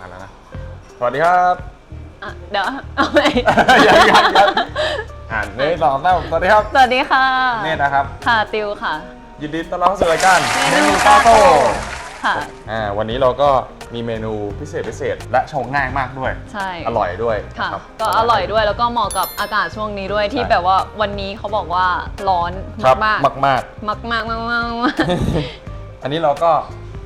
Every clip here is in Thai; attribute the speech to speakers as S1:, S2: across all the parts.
S1: มาแล้วนะ สวัสดีครับ
S2: อะเดี๋ยวเอาใหม่
S1: ยังยังยังอ่านนี่สองสามสวัสดีครับ
S2: สวัสดีค่ะ
S1: เนตนะครับ
S2: ค่ะติวค่ะ
S1: ยินดีต้อนรับเข้าสู่รายการ
S2: เมนู
S1: ตาโต้
S2: ค่ะ
S1: อ่าวันนี้เราก็มีเมนูพิเศษพิเศษ และชงง่ายมากด้วย
S2: ใช่
S1: อร่อยด้วย
S2: ค่ะ
S1: นรับ
S2: ก็อร่อยด้วยแล้วก็เหมาะกับอากาศช่วงนี้ด้วยที่
S1: ใช่
S2: แบบว่าวันนี้เขาบอกว่าร้อน
S1: ครับ
S2: มาก
S1: มากมาก
S2: มากมากมากมากมาก
S1: ๆ อันนี้เราก็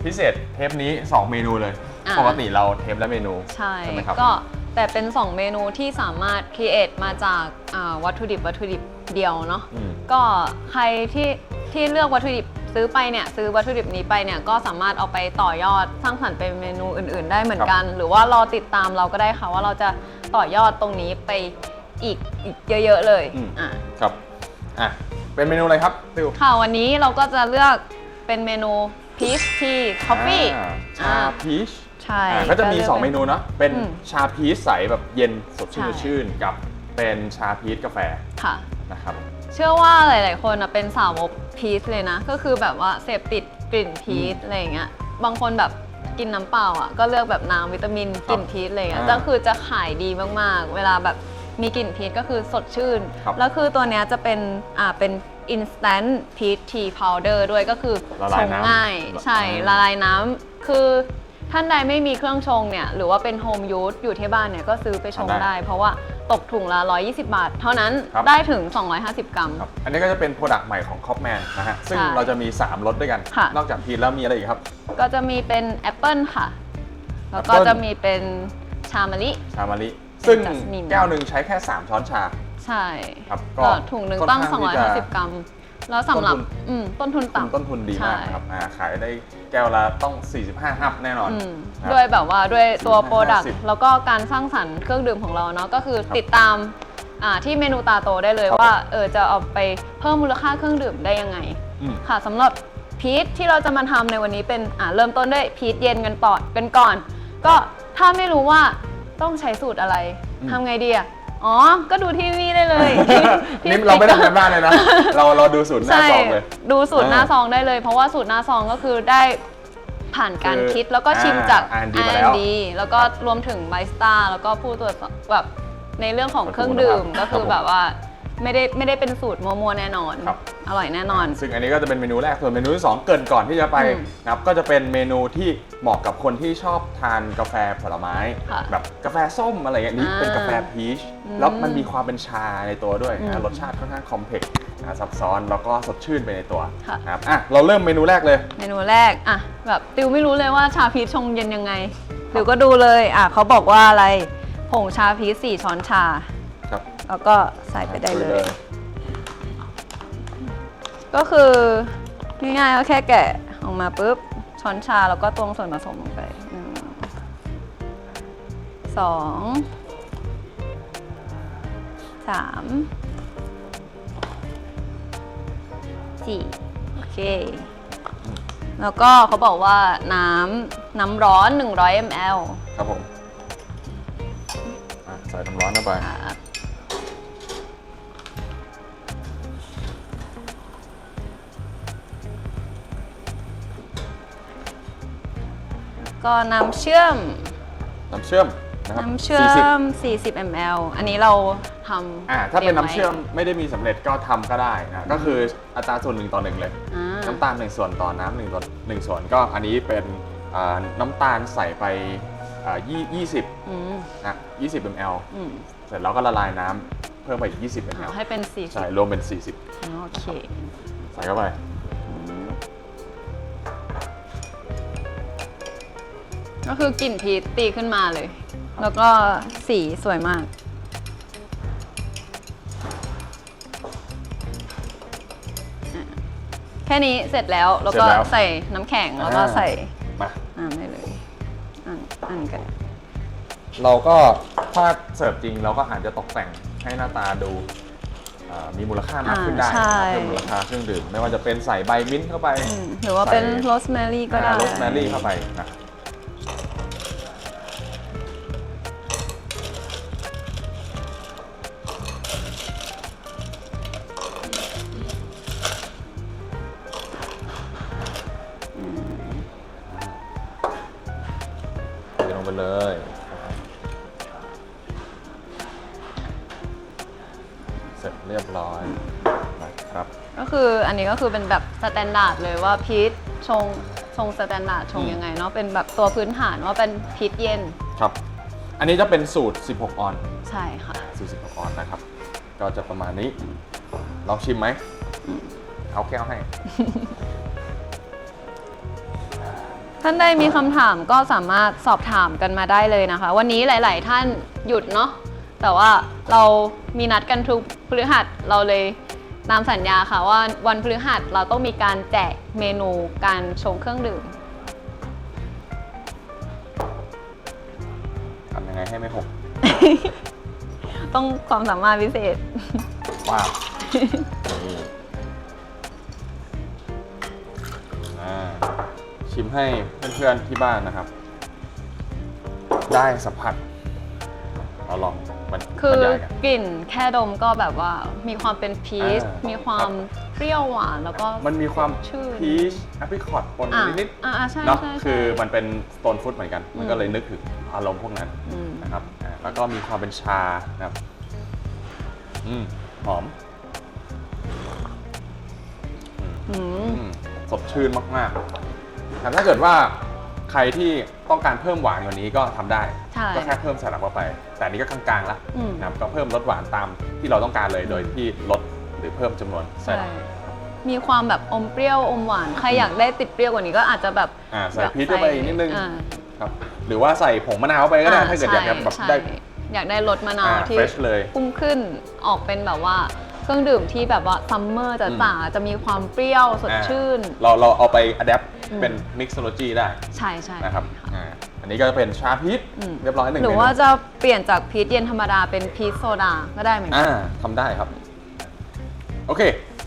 S1: พิเศษเทปนี้ 2 เมนูเลย
S2: อ่า
S1: ปกติเราเทปละเมนู
S2: ใช่
S1: ใช่ไหมครับ
S2: ก็แต่เป็น 2 เมนูที่สามารถค r เอทมาจากอ่าวัตถุดิบวัตถุดิบเดียวเนาะ
S1: อืม
S2: ก็ใครที่ที่เลือกวัตถุดิบซื้อไปเนี่ยซื้อวัตถุดิบนี้ไปเนี่ยก็สามารถเอาไปต่อยอดสร้างสรรค์เป็นเมนูอื่น ๆ ได้เหมือนกัน หรือว่ารอติดตามเราก็ได้ค่ะว่าเราจะต่อยอดตรงนี้ไปอีกอีกเยอะ ๆ เลย
S1: อืม
S2: อะ
S1: ครับอะเป็นเมนูอะไรครับติว
S2: ค่ะวันนี้เราก็จะเลือกเป็นเมนูพีชทีคอฟฟี่
S1: อ่าชาพีช
S2: ใช่
S1: อ่าก็จะมี
S2: ลื
S1: 2เมนูเนาะเป็น
S2: อืม
S1: ชาพีชใสแบบเย็นสดชื่น
S2: ใช่
S1: สดชื่นกับเป็นชาพีชกาแฟ
S2: ค่ะ
S1: นะครับ
S2: เชื่อว่าหลาย ๆ คนน่ะเป็นสาวกพีชเลยนะ ก็คือแบบว่าเสพติดกลิ่นพีชอะไรอย่างเงี้ย บางคนแบบกินน้ำเปล่าอะก็เลือกแบบน้ำวิตามินกลิ่นพีชอะไรเงี้ย
S1: อ่า
S2: ก็คือจะขายดีมาก ๆ เวลาแบบมีกลิ่นพีชก็คือสดชื่น
S1: ครับ
S2: แล้วคือตัวเนี้ยจะเป็นอ่าเป็น instant peach tea powder ด้วยก็คือ
S1: ละ
S2: ช
S1: ลาย
S2: ง
S1: น้ำ
S2: ง่าย ใช่
S1: อ่า
S2: ละลายน้ำคือ ท่านใดไม่มีเครื่องชงเนี่ยหรือว่าเป็นโฮมยูสอยู่ที่บ้านเนี่ยก็ซื้อไปชง
S1: ทำได้
S2: ได้ เพราะว่าตกถุงละ 120 บาท เท่านั้น
S1: ครับ
S2: ได้ถึง 250 กรัม
S1: ครับอันนี้ก็จะเป็นโปรดักต์ใหม่ของคอปแมนนะฮะ ซึ่ง
S2: ใช่
S1: เราจะมี 3รสด้วยกัน
S2: ค่ะ
S1: นอกจากพีชแล้วมีอะไรอีกครับ
S2: ก็จะมีเป็นแอปเปิลค่ะ แล้วก็
S1: แอปเปิ้ล
S2: จะมีเป็นชามะลิ
S1: ชามาริซึ่ง
S2: จัสมิน
S1: แก้วหนึ่งใช้แค่ 3 ช้อนชา
S2: ใช่
S1: ครับ
S2: ก็ถุงหนึ่งตั้ง
S1: ค่นข้าที่จะ
S2: 250 กรัม แล้วสำหรับ
S1: ต้นทุน
S2: อืมต้นทุน
S1: คุม
S2: ต่ำ
S1: ต้นทุนดีมาก
S2: ใช่
S1: นะครับอ่าขายได้แก้วละต้อง 45ฮับแน่นอน
S2: อืม
S1: นะครับ
S2: ด้วยแบบว่าด้วยตัว
S1: 450
S2: โปรดักต์แล้วก็การสร้างสรรค์เครื่องดื่มของเราเนาะก็คือ
S1: ครับ
S2: ติดตามอ่าที่เมนูตาโตได้เลย
S1: ครับ
S2: ว่าเออจะเอาไปเพิ่มมูลค่าเครื่องดื่มได้ยังไง
S1: อืม
S2: ค่ะสำหรับพีชที่เราจะมาทำในวันนี้เป็นอ่าเริ่มต้นด้วยพีชเย็นกันต่อกันก่อน ก็ถ้าไม่รู้ว่าต้องใช้สูตรอะไร
S1: อืม
S2: ทำไงดีอะ อ๋อ ก็ดูที่นี่ได้เลยที่
S1: นี่เราไม่ต้องกันบ้านเลยนะ เราเราดูสูตรหน้า
S2: ใช่
S1: ซองเลย
S2: ดูสูตรหน้า
S1: อ่า
S2: ซองได้เลย เพราะว่าสูตรหน้าซองก็คือได้ผ่านการ
S1: คือ
S2: คิดแล้วก็ชิมจาก
S1: อ่า R&D มาแล้ว
S2: R&D แล้วก็รวมถึงไบสตาแล้วก็ผู้ตรวจสอบแบบในเรื่องของเครื่องดื่ม
S1: ครับ
S2: ก็คือ
S1: ผม
S2: แบบว่า ไม่ได้ไม่ได้เป็นสูตรมัวๆแน่นอน
S1: ครับ
S2: อร่อยแน่นอน
S1: ซึ่งอันนี้ก็จะเป็นเมนูแรกส่วนเมนูที่2เกรินก่อนที่จะไป
S2: อืม
S1: นะครับก็จะเป็นเมนูที่เหมาะกับคนที่ชอบทานกาแฟผลไม้
S2: ค่ะ
S1: แบบกาแฟส้มอะไรอย่างเงี้ยนี่
S2: อ่า
S1: เป็นกาแฟพีช
S2: อืม
S1: แล้วมันมีความเป็นชาในตัวด้วย
S2: อื
S1: นะ
S2: ม
S1: รสชาติค่อนข้างคอมเพล็กซ์นะซับซ้อนแล้วก็สดชื่นไปในตัว
S2: ค่ะ
S1: นะครับอะเราเริ่มเมนูแรกเลย
S2: เมนูแรกอะแบบติวไม่รู้เลยว่าชาพีชชงเย็นยังไงติวก็ดูเลยอะเขาบอกว่าอะไรผงชาพีชสี่ช้อนชา
S1: ครับ
S2: แล้วก็ใส่ไปได้เลย ก็คือง่ายๆก็แค่แกะออกมาปุ๊บช้อนชาแล้วก็ตวงส่วนผสมลงไปหนึ่งสองสามสี่โอเค แล้วก็เขาบอกว่าน้ำน้ำร้อน 100 ml
S1: ครับผมอะใส่น้ำร้อนเข้าไป
S2: ก็น้ำเชื่อม
S1: น้ำเชื่อมนะครับ
S2: น้ำเชื่อ
S1: 40
S2: ม40 ml อันนี้เราทำ
S1: อ่าถ้าเป็น
S2: ตรีย
S1: น้ำเชื่อมไม่ได้มีสำเร็จก็ทำก็ได้นะก็คืออัตราส่วนหนึ่งต่อหนึ่งเลย
S2: อ่า
S1: น้ำตาลหนึ่งส่วนต่อน้ำหนึ่งต่อหนึ่งส่วนก็อันนี้เป็นอ่าน้ำตาลใส่ไปอ่ายี่ยี่สิบ
S2: อืม
S1: นะยี่สิบ ml
S2: อืม
S1: เสร็จแล้วก็ละลายน้ำเพิ่มไปอีกยี่สิบ
S2: เอา
S1: ml
S2: ให้เป็น
S1: ใช่
S2: 40
S1: รวมเป็น
S2: อ๋อโอเค
S1: 40ใส่เข้าไป
S2: ก็คือกลิ่นพีชตีขึ้นมาเลย แล้วก็สีสวยมาก แค่นี้เสร็จแล้ว แล้วก็ใส่น้ำแข็ง แล้วก็ใส่
S1: มา
S2: น้ำได้เลยอันอันกัน
S1: เราก็ถ้าเสิร์ฟจริงเราก็อาจจะตกแต่งให้หน้าตาดูอ่ามีมูลค่ามากขึ้นได้
S2: อ่าใช่
S1: เพิ่มมูลค่าเครื่องดื่มไม่ว่าจะเป็นใส่ใบมิ้นท์เข้าไป
S2: อืมหรือว่าเป็น
S1: ใส่
S2: โรสแมรี่ก็ได้
S1: โรสแมรี่เข้าไปนะ
S2: ก็คือเป็นแบบสแตนดาร์ดเลยว่าพีชชงชงสแตนดาร์ดชง
S1: อืม
S2: ยังไงเนาะเป็นแบบตัวพื้นฐานว่าเป็นพีชเย็น
S1: ครับ อันนี้จะเป็นสูตร 16 ออน
S2: ใช่ค่ะ
S1: สูตร 16 ออนนะครับ ก็จะประมาณนี้ ลองชิมไหม เอาแก้วให้
S2: ท่านใดมีคำถามก็สามารถสอบถามกันมาได้เลยนะคะ วันนี้หลาย ๆ ท่านหยุดเนาะแต่ว่าเรามีนัดกันทุกพฤหัสเราเลย ตามสัญญาค่ะว่าวันพฤหัสเราต้องมีการแจกเมนูการชงเครื่องดื่ม
S1: ทำยังไงให้ไม่หก
S2: ต้องความสามารถพิเศษ
S1: ว้าวนี่อ่าชิมให้เพื่อนๆที่บ้านนะครับ ได้สัมผัส เราลองบรร
S2: คือบ
S1: รรยายกัน
S2: กลิ่นแค่ดมก็แบบว่ามีความเป็นพีช
S1: อ่ามี
S2: มีความเปรี้ยวหวานแล้วก็
S1: มันมีความ
S2: ชื่น
S1: พีชแอปริคอตปน
S2: อ่า
S1: นิด
S2: อ่าใช่
S1: ๆเนาะ
S2: ใช่
S1: คือ
S2: ใช่
S1: มันเป็นสโตนฟุตเหมือนกัน มัน
S2: อืม
S1: ก็เลยนึกถึงอารมณ์พวกนั้น
S2: อืม
S1: นะครับอ่าแล้วก็มีความเป็นชานะครับอืมหอม
S2: อืม
S1: อืมสดชื่นมากๆแต่ถ้าเกิดว่า ใครที่ต้องการเพิ่มหวานกว่านี้ก็ทำได้
S2: ใช่
S1: ก็แค่เพิ่มสลับเข้าไป แต่อันนี้ก็กลางๆละ
S2: อืม
S1: นะครับก็เพิ่มรสหวานตามที่เราต้องการเลย โดยที่ลดหรือเพิ่มจำนวนใส่
S2: ใช่มีความแบบอมเปรี้ยวอมหวาน ใครอยากได้ติดเปรี้ยวกว่านี้ก็อาจจะแบบ
S1: อ่าใส่พริกเข้าไปอีกนิดนึง
S2: อ่า
S1: ครับหรือว่าใส่ผงมะนาวไปก็ได้ถ้าเกิดอยากจะแบบ
S2: ใช่
S1: ได้
S2: อยากได้รสมะนาว
S1: อ่า
S2: ที่
S1: fresh เลย
S2: พุ่งขึ้นออกเป็นแบบว่าเครื่องดื่มที่แบบว่าซัมเมอร์จ๋าๆจะมีความเปรี้ยวสด
S1: อ่า
S2: ชื่น
S1: เราเราเอาไปอัดแอป
S2: อืม
S1: เป็น mixology ได้
S2: ใช่ใช่
S1: นะครับ
S2: ค่ะ
S1: อ่าอันนี้ก็จะเป็นชาพีช
S2: อืม
S1: เรียบร้อยหนึ่ง
S2: หรือ
S1: เมนู
S2: ว่าจะเปลี่ยนจากพีชเย็นธรรมดาเป็นพีชโซดาก็ได้เหมือนกั
S1: อ่าทำได้ครับ โอเค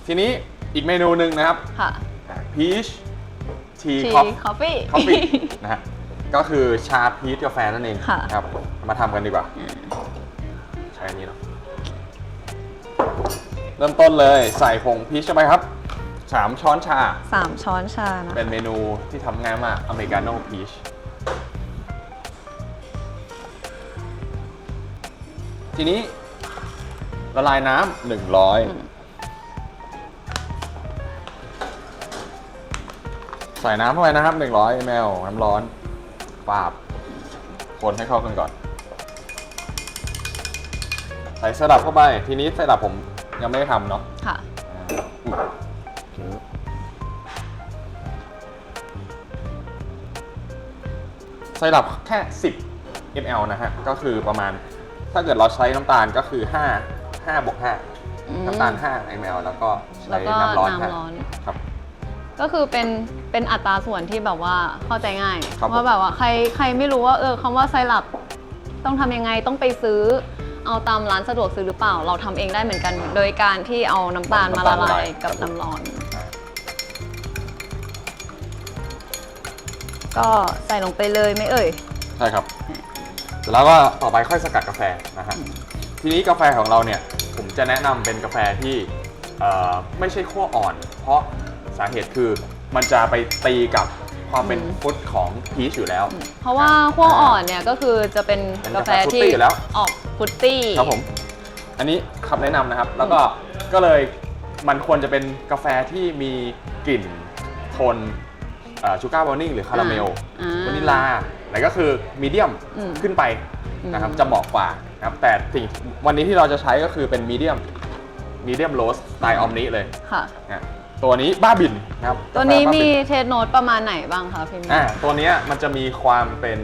S1: ทีนี้อีกเมนูหนึ่งนะครับ
S2: ค่ะ
S1: พีชที
S2: ที
S1: คอฟ
S2: คอฟฟี่
S1: คอฟฟี่นะฮะก็คือชาพีชกาแฟนั่นเอง
S2: ค่ะ
S1: นะครับ มาทำกันดีกว่า ใช้อันนี้เนาะเริ่มต้นเลยใส่ผงพีชเข้าไปครับ 3ช้อนชา
S2: สามช้อนชานะ
S1: เป็นเมนูที่ทำง่ายมากอเมริกาโน่พีชทีนี้ละลายน้ำหนึ่งร้อยใส่น้ำเข้าไปนะครับ100 ml น้ำร้อนปาบ คนให้เข้ากันก่อน ใส่สลับเข้าไป ทีนี้สลับผมยังไม่ได้ทำเนาะ
S2: ค่ะ
S1: อ่าไซรัปแค่ 10 ml นะฮะ ก็คือประมาณ ถ้าเกิดเราใช้น้ำตาลก็คือ 5 5บวก
S2: อืม
S1: 5น้ำตาล 5 ml แล้วก็
S2: แล้
S1: ใช้
S2: วก็
S1: น้ำร้อน
S2: น้ำร้อน
S1: 5ครับ
S2: ก็คือเป็นเป็นอัตราส่วนที่แบบว่าเข้าใจง่าย
S1: ครับผม
S2: ว่าแบบว่าใครใครไม่รู้ว่าเออคำว่าไซรัปต้องทำยังไงต้องไปซื้อ เอาตามร้านสะดวกซื้อหรือเปล่า เราทำเองได้เหมือนกัน โดยการที่เอาน้ำตาลมาละลายกับน้ำร้อน ก็ใส่ลงไปเลยไหม่เอ่ย
S1: ใช่ครับเสร็จแล้วก็ต่อไปค่อยสกัดกาแฟนะฮะ ทีนี้กาแฟของเราเนี่ยผมจะแนะนำเป็นกาแฟที่เอ่อไม่ใช่ขั้วอ่อน เพราะสาเหตุคือมันจะไปตีกับความเป็น
S2: อืม
S1: ฟรุตของพีชอยู่แล้ว
S2: เพราะว่าขั้วอ่อนเนี่ยก็คือจะเป็น
S1: เป็น
S2: กาแฟ
S1: กาแฟฟรุต
S2: ที่
S1: ตี้อยู่แล้ว
S2: ออกฟรุตตี้
S1: ครับผม อันนี้คำแนะนำนะครับ แล้วก็ก็เลยมันควรจะเป็นกาแฟที่มีกลิ่นโทน ชูการ์บอนิ่งหรือคาราเมล
S2: อ่า
S1: วานิลลาไหนก็คือมีเดียม
S2: อืม
S1: ขึ้นไปนะครับจะเหมาะกว่านะครับแต่สิ่งวันนี้ที่เราจะใช้ก็คือเป็นมีเดียมมีเดียมโรสสไตล์ออมนี้เลย
S2: ค่ะ
S1: นะตัวนี้บ้าบินนะครับ
S2: ตัวนี้
S1: กาแฟบ้า
S2: มี
S1: บิ่
S2: เทสโนตประมาณไหนบ้างคะพี่มิ้น
S1: อ่าตัวเนี้ยมันจะมีความเป็น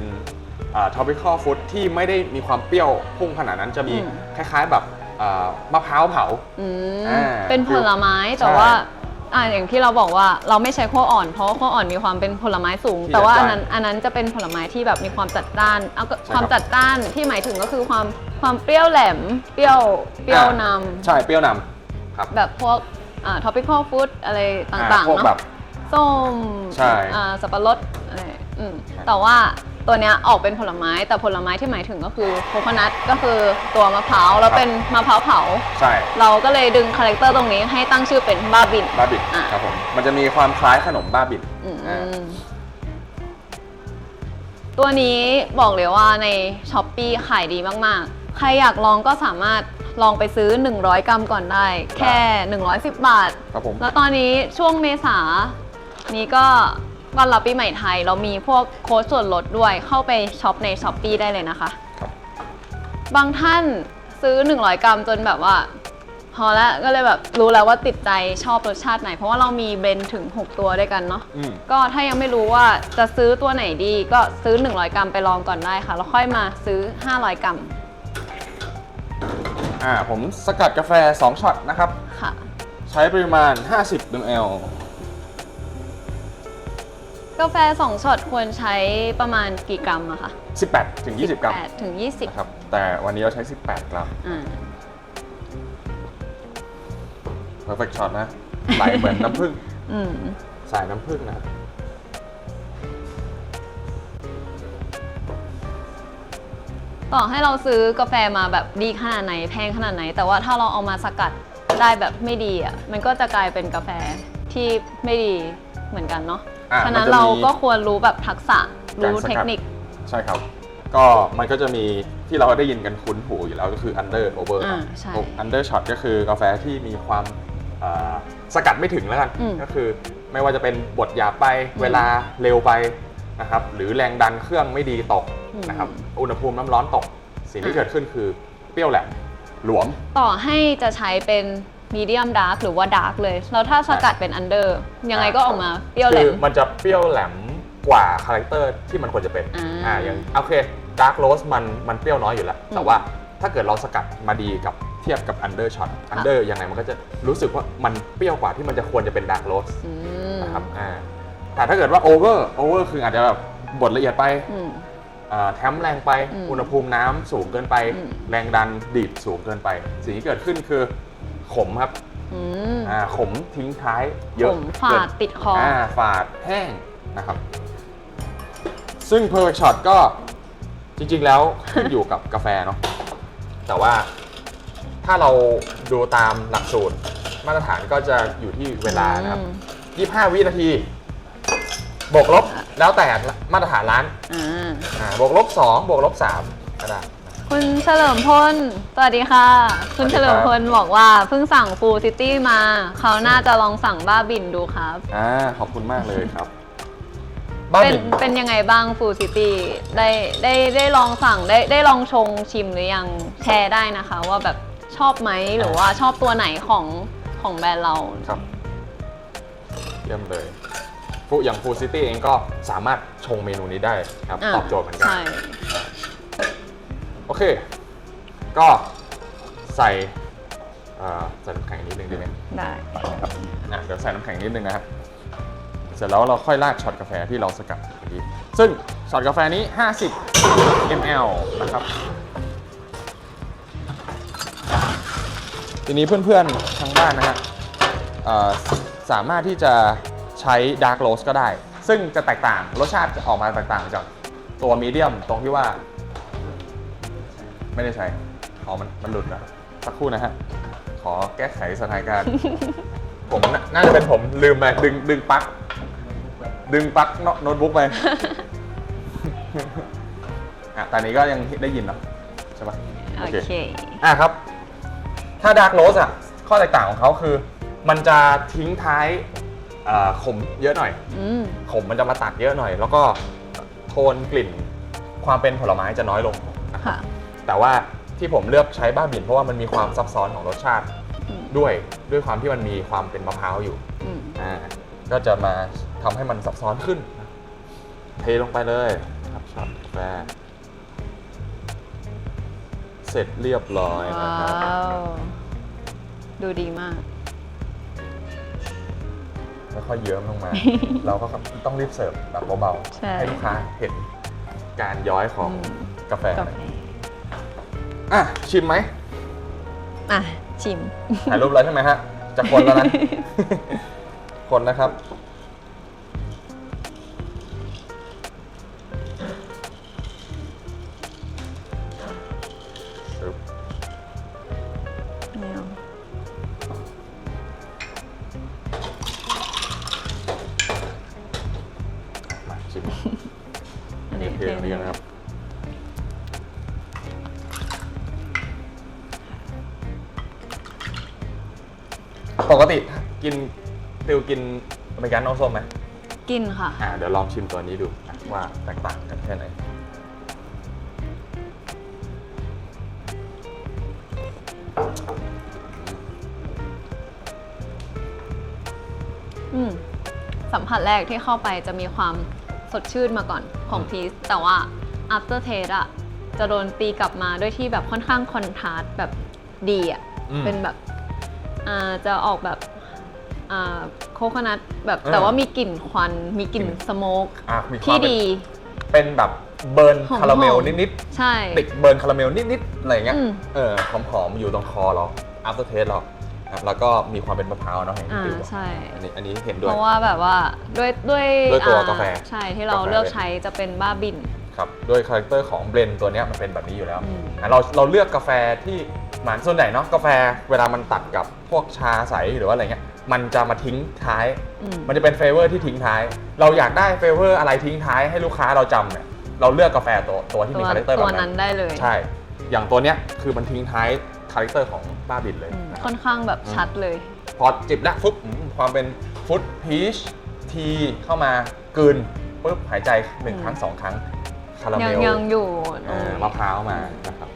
S1: ท็อปิคอลฟู้ดที่ไม่ได้มีความเปรี้ยวพุ่งขนาดนั้นจะมี
S2: อืม
S1: คล้ายๆแบบอ่ามะพร้าวเผา
S2: อืม
S1: อ่า
S2: เป็นผลไม้แต่
S1: ใช่
S2: ว่า อ่าอย่างที่เราบอกว่าเราไม่ใช้ขั้วอ่อน เพราะว่าขั้วอ่อนมีความเป็นผลไม้สูง
S1: ที่
S2: แต่ว่า
S1: จั
S2: อั
S1: ด
S2: น
S1: จ้าน
S2: นั้นอันนั้นจะเป็นผลไม้ที่แบบมีความจัดจ้านเอาก็
S1: ใช่
S2: ความ
S1: ครับ
S2: จัดจ้านที่หมายถึงก็คือความความเปรี้ยวแหลม เปรี้ยวเปรี้ยวนำ
S1: ใช่เปรี้ยวนำครับ
S2: แบบพวกอ่า topical food อะไรต่าง
S1: พว
S2: ๆ
S1: ก
S2: เนาะ
S1: แบบ
S2: ส้ม
S1: ใช่
S2: อ่าสับปะรดอะไรอืม
S1: ครับ
S2: แต่ว่า ตัวเนี้ยออกเป็นผลไม้แต่ผลไม้ที่หมายถึงก็คือโคโคนัทก็คือตัวมะพร้าวแล้วเป็นมะพร้าวเผา
S1: ใช่
S2: เราก็เลยดึงคาแรคเตอร์ตรงนี้ให้ตั้งชื่อเป็นบ้าบิน
S1: บ้าบิน
S2: อะ
S1: ครับผมมันจะมีความคล้ายขนมบ้าบิน
S2: อืม
S1: อ่า
S2: ตัวนี้บอกเลยว่าใน s h อ p e e ขายดีมากๆ ใครอยากลองก็สามารถลองไปซื้อ 100 กรัมก่อนได้ แค่ 110 บาท
S1: ครับผม
S2: แล้วตอนนี้ช่วงเมษานี้ก็ วันรับปีใหม่ไทยเรามีพวกโค้ดส่วนลดด้วยเข้าไปช็อปใน s h อ p e e ได้เลยนะคะ
S1: ครับ
S2: บางท่านซื้อ 100 กรัมจนแบบว่า พอแล้วก็เลยแบบรู้แล้วว่าติดใจชอบรสชาติไหน เพราะว่าเรามีเบนถึง 6 ตัวด้วยกันเนาะ
S1: อืม
S2: ก็ถ้ายังไม่รู้ว่าจะซื้อตัวไหนดีก็ซื้อ 100 กรัมไปลองก่อนได้ค่ะ แล้วค่อยมาซื้อ 500 กรัม
S1: อ่าผมสกัดกาแฟ 2ช็อตนะครับ
S2: ค่ะ
S1: ใช้ปริมาณ 50 ml
S2: กาแฟ 2ช็อตควรใช้ประมาณกี่กรัมอะคะ
S1: 18 ถึง 20 กรัม
S2: 18ถึง 20
S1: นะครับแต่วันนี้เราใช้ 18 กรัม
S2: อ่า
S1: perfect shot นะไหลเหมือนน้ำผึ้ง
S2: อืม
S1: สายน้ำผึ้งนะครับ
S2: ต่อให้เราซื้อกาแฟมาแบบดีขนาดไหนแพงขนาดไหน แต่ว่าถ้าเราเอามาสกัดได้แบบไม่ดีอะมันก็จะกลายเป็นกาแฟที่ไม่ดีเหมือนกันเนาะ
S1: อะ
S2: ฉะนั้น
S1: มันจะมี
S2: เราก็ควรรู้แบบทักษะรู้
S1: การสกัด
S2: เทคนิค
S1: ใช่ครับ ก็มันก็จะมีที่เราได้ยินกันคุ้นหูอยู่แล้วก็คือ under over
S2: อ่าใช่
S1: under shot ก็คือกาแฟที่มีความอ่าสกัดไม่ถึงแล้วกัน
S2: อืม
S1: ก็คือไม่ว่าจะเป็นบดหยาบไปเวลาเร็วไปนะครับ หรือแรงดันเครื่องไม่ดีตกนะครับ อุณหภูมิน้ำร้อนตก สิ่งที่เกิดขึ้นคือเปรี้ยวแหลมหลวม
S2: ต่อให้จะใช้เป็น มีเดียมดาร์กหรือว่าดาร์กเลย แล้วถ้าสกัดเป็นอันเดอร์ยังไงก็ออกมาเปรี้ยวแหล
S1: คือ
S2: ม
S1: มันจะเปรี้ยวแหลมกว่าคาแรคเตอร์ที่มันควรจะเป็น
S2: อ่า
S1: อ่าอย่างโอเคดาร์กโรสมันมันเปรี้ยวน้อยอยู่แล้ว
S2: อืม
S1: แต่ว่าถ้าเกิดเราสกัดมาดีกับเทียบกับอันเดอร์ช็อตอันเดอร์ยังไงมันก็จะรู้สึกว่ามันเปรี้ยวกว่าที่มันจะควรจะเป็นดาร์กโรส
S2: อืม
S1: นะครับอ่าแต่ถ้าเกิดว่าโอเวอร์โอเวอร์คืออาจจะแบบบดละเอียดไป
S2: อืม
S1: อ่าแทมแรงไป
S2: อืม
S1: อุณหภูมิน้ำสูงเกินไป
S2: อืม
S1: แรงดันดีดสูงเกินไป สิ่งที่เกิดขึ้นคือ ขมครับ
S2: อืม
S1: อ่าขมทิ้งท้ายเยอะ
S2: ผมฝา
S1: เกิ
S2: ด
S1: น
S2: ติดคออ
S1: อ่าฝาดแห้งนะครับ ซึ่ง perfect shot ก็จริงๆแล้วขึ้นอยู่กับกาแฟเนาะแต่ว่าถ้าเราดูตามหลักสูตรมาตรฐานก็จะอยู่ที่เวลานะครับ
S2: อืม
S1: 25 วินาที บวกลบ แล้วแต่มาตรฐานร้าน
S2: อ่า
S1: อ่าบวกลบ 2 บวกลบ3ก็ได้
S2: คุณเฉลิมพล สวัสดีค่ะ คุณ
S1: ส
S2: เฉ
S1: วัสดี
S2: ลิ
S1: ครับ
S2: มพลบอกว่าเพิ่งสั่งฟูซิตี้มา เขาน่าจะลองสั่งบ้าบินดูครับ
S1: อ่า ขอบคุณมากเลยครับ บ้า
S2: เป็น
S1: บิน
S2: เป็นยังไงบ้างฟูซิตี้ได้ได้ได้ลองสั่งได้ได้ลองชงชิมหรือยังแชร์ได้นะคะ ว่าแบบชอบไหมหรือว่าชอบตัวไหนของของแบรนด์เรา
S1: ครับ เยี่ยมเลยฟูอย่างฟูซิตี้เองก็สามารถชงเมนูนี้ได้ครับ
S2: อ่า
S1: ตอบโจทย์เหมือนกัน
S2: ใช่
S1: โอเค ก็ใส่เอ่อใส่น้ำแข็งนิดนึงได้ไหม
S2: ได้
S1: ครับอะเดี๋ยวใส่น้ำแข็งนิดนึงนะครับเสร็จแล้วเราค่อยราดช็อตกาแฟที่เราสกัดเมื่อกี้ซึ่งช็อตกาแฟนี้ 50 ml นะครับ ทีนี้เพื่อนๆทางบ้านนะฮะเอ่อสามารถที่จะใช้ดาร์กโรสก็ได้ ซึ่งจะแตกต่างรสชาติจะออกมาแตกต่างจากตัวมีเดียมตรงที่ว่า ไม่ได้ใช้อ๋อมันมันหลุดนะสักครู่นะฮะ ขอแก้ไขสถานการณ์ ผมน่าน่าจะเป็นผมลืมไปดึงดึงปลั๊กดึงปลั๊กโนโน้ตบุ๊กไป อะตอนนี้ก็ยังได้ยินเนาะใช่ปะ
S2: โอเค
S1: อะครับ ถ้าดาร์กโรสอะ ข้อแตกต่างของเขาคือ มันจะทิ้งท้ายเอ่อขมเยอะหน่อย
S2: อืม
S1: ขมมันจะมาตัดเยอะหน่อย แล้วก็โทนกลิ่นความเป็นผลไม้จะน้อยลงนะครับ
S2: ค่ะ
S1: แต่ว่าที่ผมเลือกใช้บ้าบินเพราะว่ามันมีความซับซ้อนของรสชาติ
S2: อืม
S1: ด้วยด้วยความที่มันมีความเป็นมะพร้าวอยู่
S2: อืม
S1: อ่าก็จะมาทำให้มันซับซ้อนขึ้น เทลงไปเลยครับช็อตกาแฟเสร็จเรียบร้อยนะ
S2: ว้า
S1: ครับ
S2: ว ดูดีมาก
S1: ไม่ค่อยเยิ้มลงมา เราก็ต้องรีบเสิร์ฟแบบเบา
S2: ใช่
S1: ๆให้ลูกค้าเห็นการย้อยของ
S2: อืม
S1: กาแฟ
S2: กา
S1: หน่
S2: แฟ
S1: อยอะชิมไหม
S2: อะ ชิม
S1: ถ่ายรูปแล้วใช่ไหมฮะจะคนแล้วนะ คนนะครับปึ๊บ กาโน่ส้มไหม
S2: กินค่ะ
S1: อ่าเดี๋ยวลองชิมตัวนี้ดูนะว่าแตกต่างกันแค่ไหน
S2: อืมสัมผัสแรกที่เข้าไปจะมีความสดชื่นมาก่อนของพีซแต่ว่า after taste อะจะโดนตีกลับมาด้วยที่แบบค่อนข้างคอนทราสต์แบบดีอะ
S1: อืม
S2: เป็นแบบอ่าจะออกแบบ โคคนัทแบบ
S1: เออ
S2: แต่ว่ามีกลิ่นควัน มีกลิ่น
S1: กลิ่น
S2: สโมก
S1: อะมีความ
S2: ที่
S1: เป็น
S2: ดี
S1: เป็นแบบเบิร์น
S2: หอมๆ
S1: คาราเมลนิด
S2: ใช่
S1: ๆติดเบิร์นคาราเมลนิดๆอะไรอย่างเงี้ย
S2: อืม
S1: เออหอมๆอยู่ตรงคอเรา after taste เราครับแล้วก็มีความเป็นมะพร้าวเนาะเห็น
S2: อ่า
S1: ติวบอก
S2: ใช่
S1: อันนี้อันนี้เห็นด้ว
S2: เพ
S1: ย
S2: ราะว่าแบบว่าด้วยด้วย
S1: ด้วยตัว
S2: อ่
S1: กาแฟ
S2: ใช่ที่เรา
S1: กาแฟ
S2: เลือกใช้จะเป็นบ้าบิน
S1: ครับด้วยคาแรคเตอร์ของเบรนตัวเนี้ยมันเป็นแบบนี้อยู่แล้ว
S2: อืม
S1: อะเราเราเลือกกาแฟที่เหมือนส่วนใหญ่เนาะกาแฟเวลามันตัดกับพวกชาใสหรือว่าอะไรเงี้ย มันจะมาทิ้งท้าย
S2: อืม
S1: มันจะเป็นเฟเวอร์ที่ทิ้งท้าย เราอยากได้เฟเวอร์อะไรทิ้งท้ายให้ลูกค้าเราจำเนี่ยเราเลือกกาแฟตัวตัวที่
S2: ตั
S1: มี
S2: ว
S1: คาแรคเตอร์แบ
S2: ตัว
S1: บ
S2: นั้
S1: นั้นน
S2: ได้เลย
S1: ใช่ อย่างตัวเนี้ยคือมันทิ้งท้ายคาแรคเตอร์ของบ้าบินเลย
S2: อืม
S1: นะค
S2: ค่
S1: รับ
S2: อนข้างแบบชัดเลย
S1: พอจิบแล้วฟุ๊บอืมความเป็นฟุตพีชทีเข้ามากลืนปุ๊บหายใจหนึ่ง
S2: อืม
S1: ครั้งสองครั้งคาราเม
S2: ยัง
S1: ล
S2: ยังอยู่ตรง
S1: เอ่อ
S2: นี้
S1: มะพร้าวมานะครับ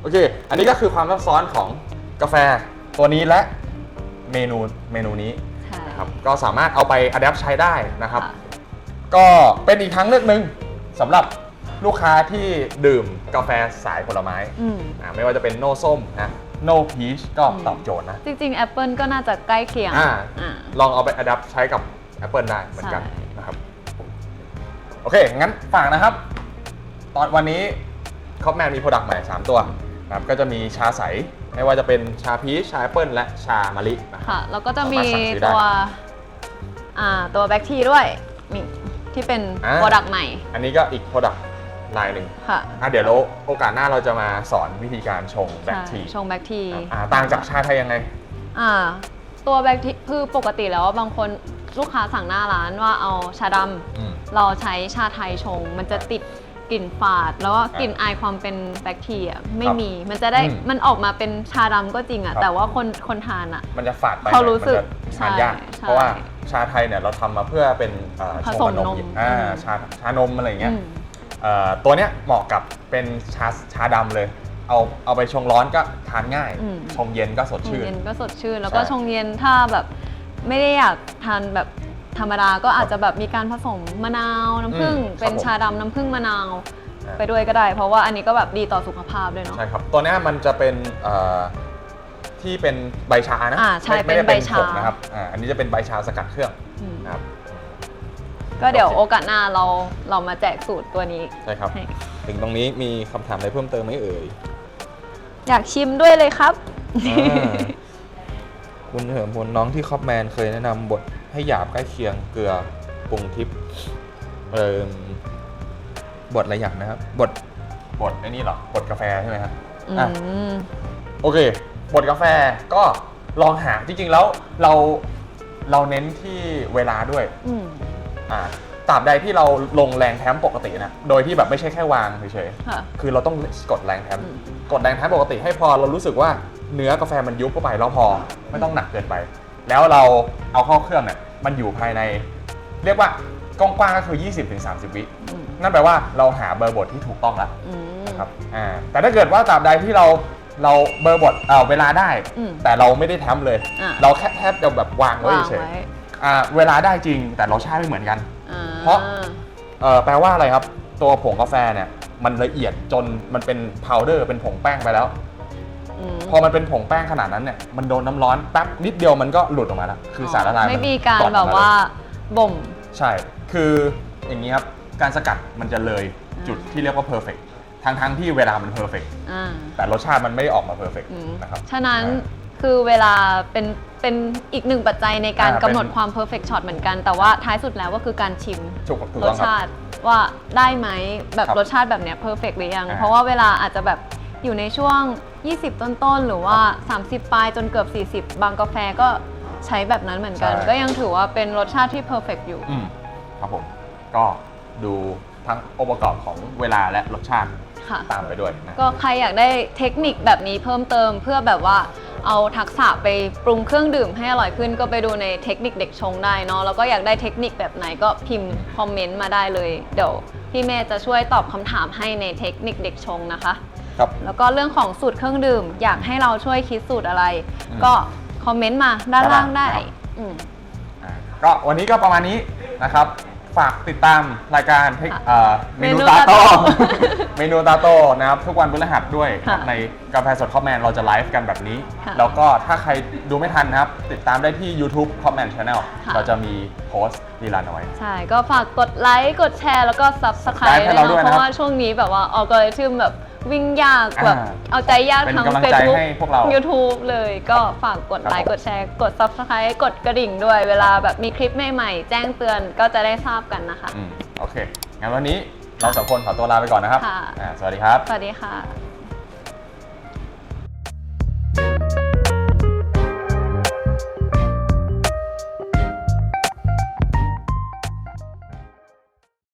S1: โอเค อันนี้ก็คือความซับซ้อนของกาแฟตัวนี้และ เมนูเมนูนี้
S2: ใช่
S1: นะครับก็สามารถเอาไปอัดแอปใช้ได้นะครับ
S2: ค่ะ
S1: ก็เป็นอีกทางเลือกหนึ่งสำหรับลูกค้าที่ดื่มกาแฟสายผลไม้
S2: อืม
S1: อ่าไม่ว่าจะเป็นโนส้มนะโนพีชก็
S2: อืม
S1: ตอบโจทย์นะ
S2: จริงๆ Apple ก็น่าจะใกล้เคียง
S1: อ่า
S2: อ่า
S1: ลองเอาไปอัดแอปใช้กับ Apple ได้เหมือนกัน
S2: ใช่
S1: นะครับโอเค งั้นฝากนะครับ ตอนวันนี้คอปแมนมีโปรดักต์ใหม่ 3 ตัวนะครับก็จะมีชาใส ไม่ว่าจะเป็นชาพีชชาแอปเปิลและชามะลินะครับ
S2: ค่ะ แล้วก็จะมี
S1: สามารถสั่งซื้อได้
S2: ตัวอ่าตัวแบ็กทีด้วยนี่ที่เป็น
S1: อ่า
S2: โปรดักต์ใหม่
S1: อันนี้ก็อีกโปรดักต์ลายหนึ่ง
S2: ค่ะ
S1: อะเดี๋ยวเราโอกาสหน้าเราจะมาสอนวิธีการชงแบล็ค
S2: ใช่
S1: ที
S2: ชงแบ็กที
S1: อ่าต่างจากชาไทยยังไง
S2: อ่าตัวแบ็กทีคือปกติแล้วบางคนลูกค้าสั่งหน้าร้านว่าเอาชาดำ
S1: อืม
S2: เราใช้ชาไทยชง มันจะติด กลิ่นฝาด แล้วก็กลิ่นอายความเป็นแบคทีอะไม่
S1: ครับ
S2: มีมันจะได้
S1: อืม
S2: มันออกมาเป็นชาดำก็จริงอะ
S1: ครับ
S2: แต่ว่าคนคนทานอะ
S1: มันจะฝาดไป
S2: เขารู้สึก
S1: มันจะทานยาก
S2: ใช่
S1: เพราะว่าชาไทยเนี่ยเราทำมาเพื่อเป็นเอ่อ
S2: ผ
S1: ช
S2: ส
S1: ง
S2: ม
S1: กับนม
S2: นม
S1: อ่า
S2: อืม
S1: ชาชานมอะไรอย่างเงี้ย
S2: อืม
S1: เอ่อตัวเนี้ยเหมาะกับเป็นชาชาดำเลย เอาเอาไปชงร้อนก็ทานง่าย
S2: อืม
S1: ชงเย็นก็สด
S2: ชง
S1: ชื่น
S2: เย็นก็สดชื่น แล้วก็
S1: ใช่
S2: ชงเย็นถ้าแบบไม่ได้อยากทานแบบ ธรรมดาก็อาจจะแบบมีการผสมมะนาวน้ำผึ้ง
S1: อืม
S2: เป็น
S1: ครับผม
S2: ชาดำน้ำผึ้งมะนาว
S1: อ่า
S2: ไปด้วยก็ได้ เพราะว่าอันนี้ก็แบบดีต่อสุขภาพด้วยเนาะ
S1: ใช่ครับ ตัวเนี้ยมันจะเป็นเอ่อที่เป็นใบชานะ
S2: อ่าใช่
S1: ไม่ไม่ได้
S2: เป็นใบชา
S1: ผงนะครับอ่าอันนี้จะเป็นใบชาสกัดเครื่อง
S2: อืม
S1: นะครับ
S2: ก็เดี๋ยว
S1: โอเค
S2: โอกาสหน้าเราเรามาแจกสูตรตัวนี้
S1: ใช่ครับ
S2: ให้
S1: ถึงตรงนี้มีคำถามอะไรเพิ่มเติมไหมเอ่ย
S2: อยากชิมด้วยเลยครับ
S1: อ่า คุณเหิมพลน้องที่คอปแมนเคยแนะนำบทให้หยาบใกล้เคียงเกลือปรุงทิพย์เอ่อบทอะไรอย่างนะครับ บทบทไอ้นี่เหรอบทกาแฟใช่ไหมครับ
S2: อื
S1: อะ
S2: ม
S1: โอเค บทกาแฟก็ลองหาจริงๆแล้วเราเราเน้นที่เวลาด้วย
S2: อืม
S1: อ่า ตราบใดที่เราลงแรงแท้มปกตินะ โดยที่แบบไม่ใช่แค่วางเฉย
S2: ค่ะ
S1: ๆ คือเราต้องกดแรงแท้ม
S2: อืม
S1: กดแรงแท้มปกติให้พอเรารู้สึกว่าเนื้อกาแฟมันยุบเข้าไปแล้วพอ ไม่ต้องหนักเกินไป แล้วเราเอาเข้าเครื่องเนี่ย มันอยู่ภายใน เรียกว่ากว้างๆก็คือ 20-30 วิ
S2: อืม
S1: นั่นแปลว่าเราหาเบอร์บทที่ถูกต้องแล้ว
S2: อืม
S1: นะครับอ่าแต่ถ้าเกิดว่าตราบใดที่เราเราเบอร์บทเอ่อเวลาได้
S2: อืม
S1: แต่เราไม่ได้แท้มเลย
S2: อะ
S1: เราแค่แทบจะแบบวางไว้
S2: วาง
S1: เฉย
S2: ไว้
S1: ๆอ่าเวลาได้จริงแต่รสชาติไม่เหมือนกัน
S2: อ่
S1: เพราะ เออแปลว่าอะไรครับ ตัวผงกาแฟเนี่ยมันละเอียดจนมันเป็นพาวเดอร์เป็นผงแป้งไปแล้ว
S2: อืม
S1: พอมันเป็นผงแป้งขนาดนั้นเนี่ยมันโดนน้ำร้อนแป๊บนิดเดียวมันก็หลุดออกมาแล้วคือสารละลาย
S2: ไม่
S1: น
S2: มีการ
S1: กร่อนอ
S2: แบ
S1: อบม
S2: ว่า
S1: เลย
S2: บ่ม
S1: ใช่ คืออย่างนี้ครับการสกัดมันจะเลย
S2: อ่า
S1: จุดที่เรียกว่า perfect ทั้งทั้งๆที่เวลามัน perfect
S2: อ่า
S1: แต่รสชาติมันไม่ได้ออกมา perfect
S2: อืม
S1: นะครับ
S2: ฉะนั้น
S1: อ่า
S2: คือเวลาเป็น เป็นอีกหนึ่งปัจจัยในการ
S1: อ่า
S2: กำหนด
S1: เป็น
S2: ความ perfect shot เหมือนกัน แต่ว่าท้ายสุดแล้วก็คือการชิม
S1: ถูกถูก
S2: ร
S1: ต้
S2: ส
S1: องครับ
S2: ชาติว่าได้ไหมแบบ
S1: ครับ
S2: รสชาติแบบเนี้ย perfect หรือยัง
S1: อ่า
S2: เพราะว่าเวลาอาจจะแบบอยู่ในช่วง 20 ต้นๆ หรือว่า 30 ปลายจนเกือบ 40 บางกาแฟก็ใช้แบบนั้นเหมือนกัน
S1: ใช่
S2: ก็ยังถือว่าเป็นรสชาติที่ perfect อยู่
S1: อืมครับผม ก็ดูทั้งองค์ประกอบของเวลาและรสชาติ
S2: ค่ะ
S1: ตามไปด้วยนะ
S2: ก็ใครอยากได้เทคนิคแบบนี้เพิ่มเติมเพื่อแบบว่า เอาทักษะไปปรุงเครื่องดื่มให้อร่อยขึ้น ก็ไปดูในเทคนิคเด็กชงได้เนาะแล้วก็อยากได้เทคนิคแบบไหนก็พิมพ์คอมเมนต์มาได้เลยเดี๋ยวพี่เมย์จะช่วยตอบคำถามให้ในเทคนิคเด็กชงนะคะ
S1: ครับ
S2: แล้วก็เรื่องของสูตรเครื่องดื่ม อยากให้เราช่วยคิดสูตรอะไร
S1: อืม
S2: ก็คอมเมนต์มาด้านล่างได้
S1: ครับ
S2: อืม
S1: อ่าก็วันนี้ก็ประมาณนี้นะครับ ฝากติดตามรายการเทค
S2: ค่ะ
S1: เอ่อเมนู
S2: เมนู
S1: ตาโต้
S2: ตาโต้
S1: เมนูตาโต้นะครับทุกวันพฤหัสด้วย
S2: ค่ะ
S1: ในกาแฟสดคอมแมนเราจะไลฟ์กันแบบนี้
S2: ค่ะ
S1: แล้วก็ถ้าใครดูไม่ทันนะครับ ติดตามได้ที่ YouTube Comment Channel
S2: ค่ะ
S1: เราจะมีโพสต์ลีลาน้อย
S2: ใช่ ก็ฝากกดไลค์ กดแชร์ แล้วก็ Subscribe
S1: Subscribe ให้เราด้วย
S2: เพ
S1: นะครับ
S2: ราะว่าช่วงนี้แบบว่าอัลกอริทึมแบบ วิ่งยากแบบ
S1: อ่า
S2: เอาใจยาก
S1: เป็น
S2: ทั้ง
S1: กำลังใจ
S2: Facebook
S1: ให้พวกเรา
S2: YouTube เลยก็ฝากกดไลค์
S1: ครับผม
S2: กดแชร์ กด Subscribe กดกระดิ่งด้วย เวลาแบบมีคลิปใหม่ๆ แจ้งเตือนก็จะได้ทราบกันนะคะ
S1: อืมโอเคงั้นวันนี้เราสองคนขอตัวลาไปก่อนนะครับ
S2: ค่ะ
S1: อ่าสวัสดีครับ
S2: สวัสดีค่ะ